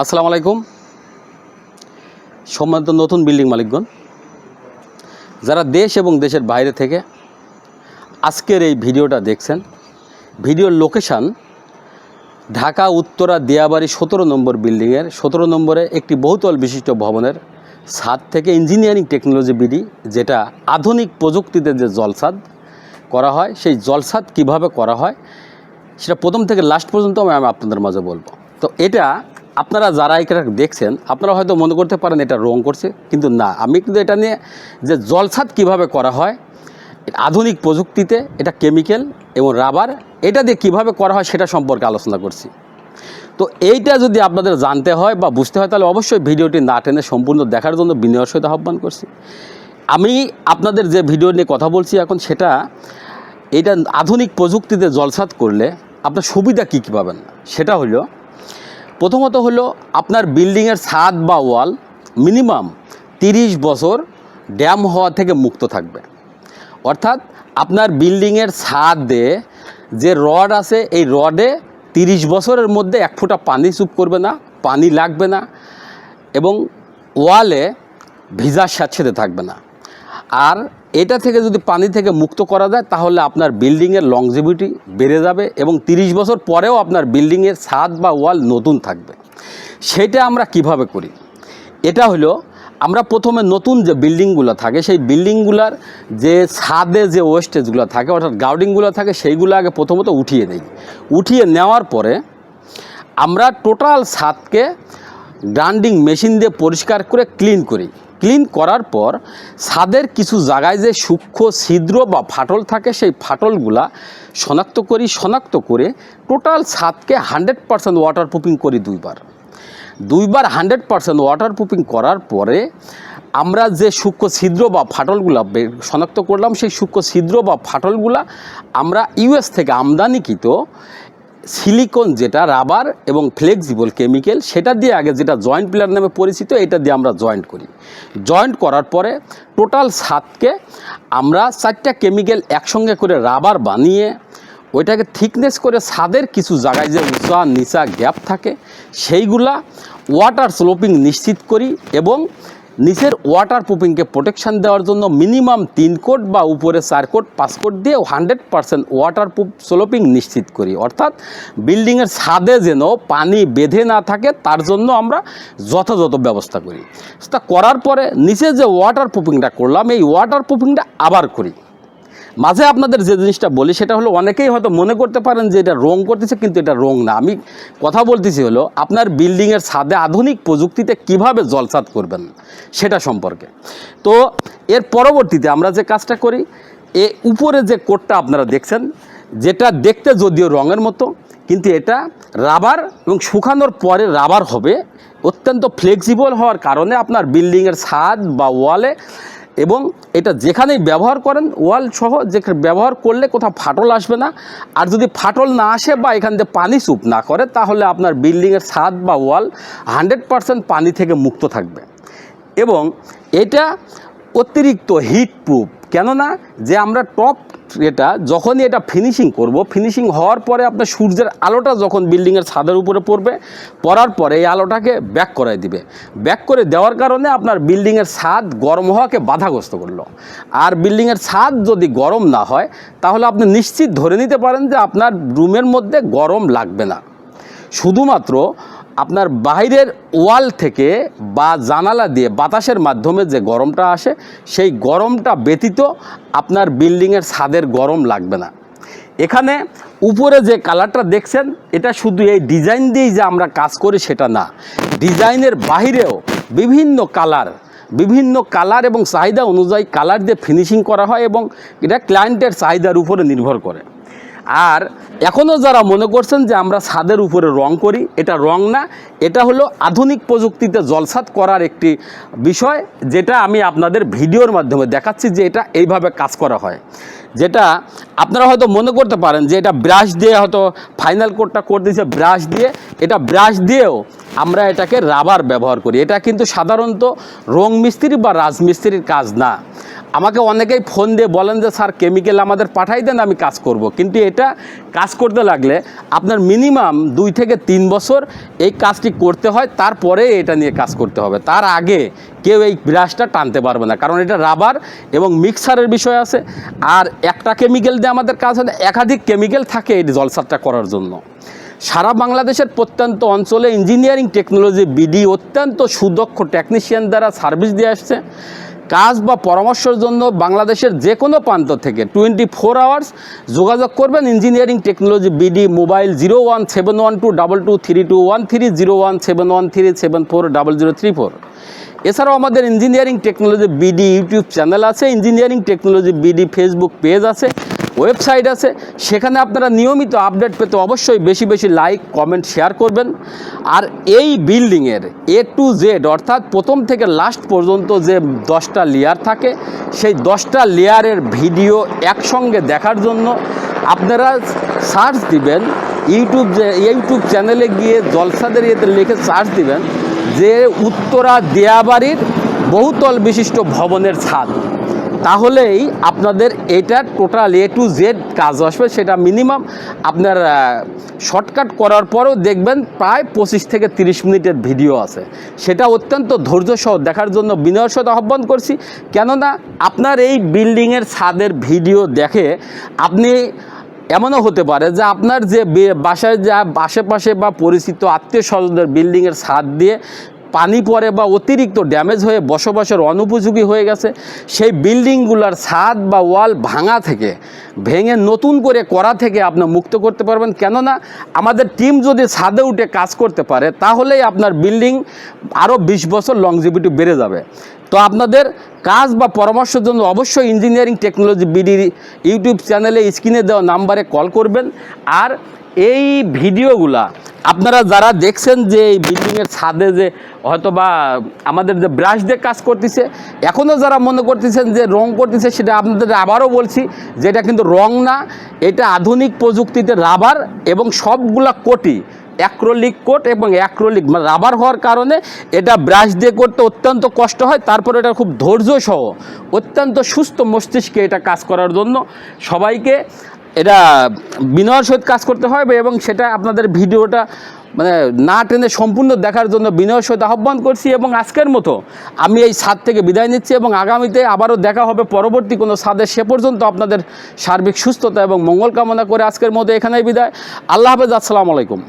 আসসালামু আলাইকুম। সম্মানিত নতুন বিল্ডিং মালিকগণ, যারা দেশ এবং দেশের বাইরে থেকে আজকের এই ভিডিওটা দেখছেন, ভিডিওর লোকেশান ঢাকা, উত্তরা, দিয়াবাড়ি, সতেরো নম্বর বিল্ডিংয়ের, সতেরো নম্বরে একটি বহুতল বিশিষ্ট ভবনের ছাদ থেকে ইঞ্জিনিয়ারিং টেকনোলজি বিডি, যেটা আধুনিক প্রযুক্তিতে যে জলসাদ করা হয়, সেই জলসাদ কীভাবে করা হয়, সেটা প্রথম থেকে লাস্ট পর্যন্ত আমি আপনাদের মাঝে বলব। তো এটা আপনারা যারা এটা দেখছেন, আপনারা হয়তো মনে করতে পারেন এটা রং করছে, কিন্তু না, আমি কিন্তু এটা নিয়ে যে জলসাদ কীভাবে করা হয়, আধুনিক প্রযুক্তিতে এটা কেমিক্যাল এবং রাবার এটা দিয়ে কীভাবে করা হয় সেটা সম্পর্কে আলোচনা করছি। তো এইটা যদি আপনাদের জানতে হয় বা বুঝতে হয়, তাহলে অবশ্যই ভিডিওটি না টেনে সম্পূর্ণ দেখার জন্য বিনয়ের সহিত আহ্বান করছি। আমি আপনাদের যে ভিডিও নিয়ে কথা বলছি এখন, সেটা এটা আধুনিক প্রযুক্তিতে জলসাত করলে আপনার সুবিধা কী কী পাবেন? সেটা হলো প্রথমত হলো আপনার বিল্ডিংয়ের ছাদ বা ওয়াল মিনিমাম তিরিশ বছর ড্যাম হওয়া থেকে মুক্ত থাকবে। অর্থাৎ আপনার বিল্ডিংয়ের ছাদে যে রড আছে, এই রডে তিরিশ বছরের মধ্যে এক ফোঁটা পানি চুপ করবে না, পানি লাগবে না এবং ওয়ালে ভিজার স্যাঁতসেঁতে থাকবে না। আর এটা থেকে যদি পানি থেকে মুক্ত করা যায়, তাহলে আপনার বিল্ডিংয়ের লংজিভিটি বেড়ে যাবে এবং তিরিশ বছর পরেও আপনার বিল্ডিংয়ের ছাদ বা ওয়াল নতুন থাকবে। সেটা আমরা কীভাবে করি? এটা হলো, আমরা প্রথমে নতুন যে বিল্ডিংগুলো থাকে, সেই বিল্ডিংগুলোর যে ছাদে যে ওয়েস্টেজগুলো থাকে, অর্থাৎ গাউডিংগুলো থাকে, সেইগুলো আগে প্রথমত উঠিয়ে দিই উঠিয়ে নেওয়ার পরে আমরা টোটাল ছাদকে গ্রাইন্ডিং মেশিন দিয়ে পরিষ্কার করে ক্লিন করি। ক্লিন করার পর ছাদের কিছু জায়গায় যে সূক্ষ্ম ছিদ্র বা ফাটল থাকে, সেই ফাটলগুলা শনাক্ত করি, শনাক্ত করে টোটাল ছাদকে হান্ড্রেড পারসেন্ট ওয়াটার প্রুফিং করি দুইবার। দুইবার হান্ড্রেড পারসেন্ট ওয়াটার প্রুফিং করার পরে আমরা যে সূক্ষ্ম ছিদ্র বা ফাটলগুলা শনাক্ত করলাম, সেই সূক্ষ্ম ছিদ্র বা ফাটলগুলা আমরা ইউএস থেকে আমদানিকৃত সিলিকন যেটা, রাবার এবং ফ্লেক্সিবল কেমিক্যাল, সেটা দিয়ে আগে যেটা জয়েন্ট প্লেয়ার নামে পরিচিত, এটা দিয়ে আমরা জয়েন্ট করি। জয়েন্ট করার পরে টোটাল ছাদকে আমরা চারটা কেমিক্যাল একসঙ্গে করে রাবার বানিয়ে, ওইটাকে থিকনেস করে ছাদের কিছু জায়গায় যে উঁচা নিচা গ্যাপ থাকে, সেইগুলা ওয়াটার স্লোপিং নিশ্চিত করি এবং নিচের ওয়াটার প্রুফিংকে প্রোটেকশান দেওয়ার জন্য মিনিমাম তিন কোট বা উপরে চার কোট, পাঁচ কোট দিয়ে hundred percent water proof sloping নিশ্চিত করি। অর্থাৎ বিল্ডিংয়ের ছাদে যেন পানি বেঁধে না থাকে, তার জন্য আমরা যথাযথ ব্যবস্থা করি। তা করার পরে নিচে যে ওয়াটার প্রুফিংটা করলাম, এই ওয়াটার প্রুফিংটা আবার করি। মাঝে আপনাদের যে জিনিসটা বলি, সেটা হলো অনেকেই হয়তো মনে করতে পারেন যে এটা রং করতেছে, কিন্তু এটা রং না। আমি কথা বলতেছি হলো, আপনার বিল্ডিংয়ের ছাদে আধুনিক প্রযুক্তিতে কীভাবে জলসাত করবেন, সেটা সম্পর্কে। তো এর পরবর্তীতে আমরা যে কাজটা করি, এ উপরে যে কোটটা আপনারা দেখছেন, যেটা দেখতে যদিও রঙের মতো, কিন্তু এটা রাবার এবং শুকানোর পরে রাবার হবে। অত্যন্ত ফ্লেক্সিবল হওয়ার কারণে আপনার বিল্ডিংয়ের ছাদ বা ওয়ালে এবং এটা যেখানেই ব্যবহার করেন, ওয়াল সহ যে ব্যবহার করলে কোথাও ফাটল আসবে না। আর যদি ফাটল না আসে বা এখান থেকে পানি চুপ না করে, তাহলে আপনার বিল্ডিংয়ের ছাদ বা ওয়াল হান্ড্রেড পারসেন্ট পানি থেকে মুক্ত থাকবে। এবং এটা অতিরিক্ত হিট প্রুফ কেননা যে আমরা টপ এটা, যখনই এটা ফিনিশিং করব ফিনিশিং হওয়ার পরে আপনার সূর্যের আলোটা যখন বিল্ডিংয়ের ছাদের উপরে পড়বে, পড়ার পরে এই আলোটাকে ব্যাক করাই দিবে। ব্যাক করে দেওয়ার কারণে আপনার বিল্ডিংয়ের ছাদ গরম হওয়াকে বাধাগ্রস্ত করল। আর বিল্ডিংয়ের ছাদ যদি গরম না হয়, তাহলে আপনি নিশ্চিত ধরে নিতে পারেন যে আপনার রুমের মধ্যে গরম লাগবে না। শুধুমাত্র আপনার বাইরের ওয়াল থেকে বা জানালা দিয়ে বাতাসের মাধ্যমে যে গরমটা আসে, সেই গরমটা ব্যতীত আপনার বিল্ডিংয়ের ছাদের গরম লাগবে না। এখানে উপরে যে কালারটা দেখছেন, এটা শুধু এই ডিজাইন দিয়েই যে আমরা কাজ করি সেটা না। ডিজাইনের বাহিরেও বিভিন্ন কালার বিভিন্ন কালার এবং চাহিদা অনুযায়ী কালার দিয়ে ফিনিশিং করা হয় এবং এটা ক্লায়েন্টের চাহিদার উপরে নির্ভর করে। আর এখনও যারা মনে করছেন যে আমরা ছাদের উপরে রং করি, এটা রং না, এটা হলো আধুনিক প্রযুক্তিতে জলসাত করার একটি বিষয়, যেটা আমি আপনাদের ভিডিওর মাধ্যমে দেখাচ্ছি যে এটা এইভাবে কাজ করা হয়। যেটা আপনারা হয়তো মনে করতে পারেন যে এটা ব্রাশ দিয়ে হয়তো ফাইনাল কোডটা করে দিয়েছে ব্রাশ দিয়ে, এটা ব্রাশ দিয়েও আমরা এটাকে রাবার ব্যবহার করি। এটা কিন্তু সাধারণত রং মিস্ত্রি বা রাজমিস্ত্রির কাজ না। আমাকে অনেকেই ফোন দিয়ে বলেন যে, স্যার কেমিক্যাল আমাদের পাঠাই দেন, আমি কাজ করব। কিন্তু এটা কাজ করতে লাগলে আপনার মিনিমাম দুই থেকে তিন বছর এই কাজটি করতে হয়, তারপরে এটা নিয়ে কাজ করতে হবে। তার আগে কেউ এই ব্রাশটা টানতে পারবে না, কারণ এটা রাবার এবং মিক্সারের বিষয় আছে। আর একটা কেমিক্যাল দিয়ে আমাদের কাজ হয় একাধিক কেমিক্যাল থাকে এই জলসারটা করার জন্য। সারা বাংলাদেশের প্রত্যন্ত অঞ্চলে ইঞ্জিনিয়ারিং টেকনোলজি বিডি অত্যন্ত সুদক্ষ টেকনিশিয়ান দ্বারা সার্ভিস দিয়ে আসছে। কাজ বা পরামর্শের জন্য বাংলাদেশের যে কোনো প্রান্ত থেকে টোয়েন্টি ফোর আওয়ার্স যোগাযোগ করবেন engineering technology BD mobile zero one seven one two double two three two one three zero one seven one three seven four double zero three four এছাড়াও আমাদের engineering technology BD YouTube channel আছে, engineering technology BD Facebook page আছে। Website আছে, সেখানে আপনারা নিয়মিত update পেতে অবশ্যই বেশি বেশি লাইক, কমেন্ট, শেয়ার করবেন। আর এই বিল্ডিংয়ের এ টু জেড অর্থাৎ প্রথম থেকে লাস্ট পর্যন্ত যে দশটা লেয়ার থাকে, সেই দশটা লেয়ারের ভিডিও একসঙ্গে দেখার জন্য আপনারা সার্চ দিবেন, ইউটিউব ইউটিউব চ্যানেলে গিয়ে জলসাদের ইয়েতে লিখে সার্চ দিবেন, যে উত্তরা দেয়াবাড়ির বহুতল বিশিষ্ট ভবনের ছাদ। তাহলেই আপনাদের এটা টোটাল এ টু জেড কাজ আসবে, সেটা মিনিমাম আপনার শর্টকাট করার পরেও দেখবেন প্রায় পঁচিশ থেকে তিরিশ মিনিটের ভিডিও আছে। সেটা অত্যন্ত ধৈর্য সহ দেখার জন্য বিনয়ের সাথে আহ্বান করছি। কেননা আপনার এই বিল্ডিংয়ের ছাদের ভিডিও দেখে আপনি এমনও হতে পারে যে আপনার যে বাসায় যা, আশেপাশে বা পরিচিত আত্মীয় স্বজনদের বিল্ডিংয়ের ছাদ দিয়ে পানি পড়ে বা অতিরিক্ত ড্যামেজ হয়ে বসবাসের অনুপযোগী হয়ে গেছে, সেই বিল্ডিংগুলোর ছাদ বা ওয়াল ভাঙা থেকে, ভেঙে নতুন করে করা থেকে আপনি মুক্ত করতে পারবেন। কেননা, আমাদের টিম যদি ছাদে উঠে কাজ করতে পারে, তাহলেই আপনার বিল্ডিং আরও বিশ বছর লংজিভিটি বেড়ে যাবে। তো আপনাদের কাজ বা পরামর্শের জন্য অবশ্যই ইঞ্জিনিয়ারিং টেকনোলজি বিডির ইউটিউব চ্যানেলে স্ক্রিনে দেওয়া নাম্বারে কল করবেন। আর এই ভিডিওগুলা আপনারা যারা দেখছেন যে এই বিল্ডিংয়ের ছাদে যে হয়তো বা আমাদের যে ব্রাশ দিয়ে কাজ করতেছে এখনও যারা মনে করতেছেন যে রং করতেছে, সেটা আপনাদের আবারও বলছি যে এটা কিন্তু রং না, এটা আধুনিক প্রযুক্তিতে রাবার এবং সবগুলা কোটি, অ্যাক্রোলিক কোট এবং অ্যাক্রোলিক মানে রাবার হওয়ার কারণে এটা ব্রাশ দিয়ে করতে অত্যন্ত কষ্ট হয়, তারপর এটা খুব ধৈর্য সহ অত্যন্ত সুস্থ মস্তিষ্কে এটা কাজ করার জন্য সবাইকে এটা বিনয়ের সহিত কাজ করতে হবে এবং সেটা আপনাদের ভিডিওটা মানে না টেনে সম্পূর্ণ দেখার জন্য বিনয়ের সহিত আহ্বান করছি এবং আজকের মতো আমি এই ছাদ থেকে বিদায় নিচ্ছি এবং আগামীতে আবারও দেখা হবে পরবর্তী কোনো ছাদে সে পর্যন্ত আপনাদের সার্বিক সুস্থতা এবং মঙ্গল কামনা করে আজকের মতো এখানেই বিদায়। আল্লাহ হাফেজ, আসসালামু আলাইকুম।